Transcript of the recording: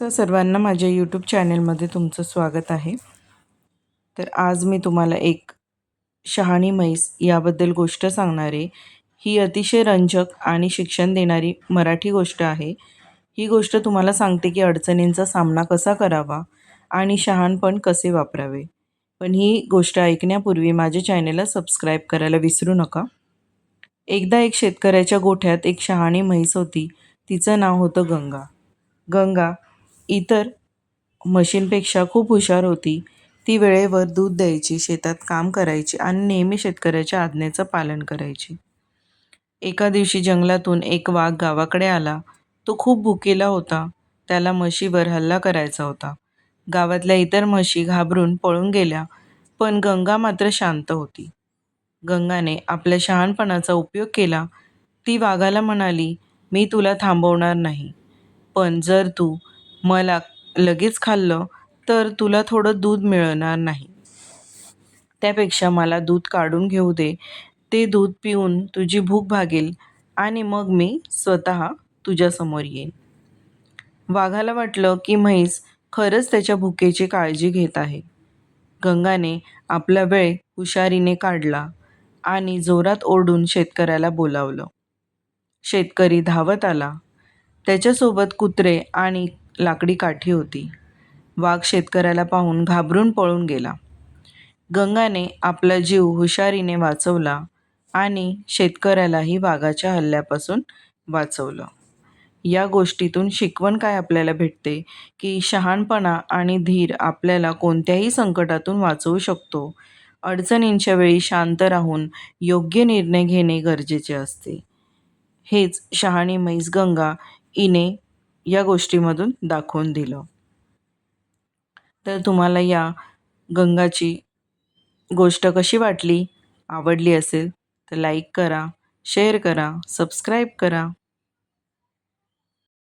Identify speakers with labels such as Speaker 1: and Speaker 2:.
Speaker 1: तर सर्वांना माझ्या यूट्यूब चॅनेलमध्ये तुमचं स्वागत आहे. तर आज मी तुम्हाला एक शहाणी म्हैस याबद्दल गोष्ट सांगणारे ही अतिशय रंजक आणि शिक्षण देणारी मराठी गोष्ट आहे. ही गोष्ट तुम्हाला सांगते की अडचणींचा सामना कसा करावा आणि शहाणपण कसे वापरावे. पण ही गोष्ट ऐकण्यापूर्वी माझ्या चॅनेलला सबस्क्राईब करायला विसरू नका. एकदा एक शेतकऱ्याच्या गोठ्यात एक शहाणी म्हैस होती. तिचं नाव होतं गंगा. गंगा इतर म्हशींपेक्षा खूप हुशार होती. ती वेळेवर दूध द्यायची शेतात काम करायची आणि नेहमी शेतकऱ्याच्या आज्ञेचं पालन करायची. एका दिवशी जंगलातून एक वाघ गावाकडे आला. तो खूप भुकेला होता. त्याला म्हशीवर हल्ला करायचा होता. गावातल्या इतर म्हशी घाबरून पळून गेल्या पण गंगा मात्र शांत होती. गंगाने आपल्या शहाणपणाचा उपयोग केला. ती वाघाला म्हणाली मी तुला थांबवणार नाही. पण जर तू मला लगेच खाल्लं तर तुला थोडं दूध मिळणार नाही. त्यापेक्षा मला दूध काढून घेऊ दे. ते दूध पिऊन तुझी भूक भागेल आणि मग मी स्वतः तुझ्यासमोर येईन. वाघाला वाटलं की म्हैस खरंच त्याच्या भुकेची काळजी घेत आहे. गंगाने आपला वेळ हुशारीने काढला आणि जोरात ओरडून शेतकऱ्याला बोलावलं. शेतकरी धावत आला. त्याच्यासोबत कुत्रे आणि लाकडी काठी होती. वाघ शेतकऱ्याला पाहून घाबरून पळून गेला. गंगाने आपला जीव हुशारीने वाचवला आणि शेतकऱ्यालाही वाघाच्या हल्ल्यापासून वाचवलं. या गोष्टीतून शिकवण काय आपल्याला भेटते? की शहाणपणा आणि धीर आपल्याला कोणत्याही संकटातून वाचवू शकतो. अडचणींच्या वेळी शांत राहून योग्य निर्णय घेणे गरजेचे असते. हेच शहाणी म्हैस गंगा इने या गोष्टीमधून दाखवून दिलं. तर तुम्हाला या गंगाची गोष्ट कशी वाटली आवडली असेल तर लाईक करा शेअर करा सबस्क्राईब करा.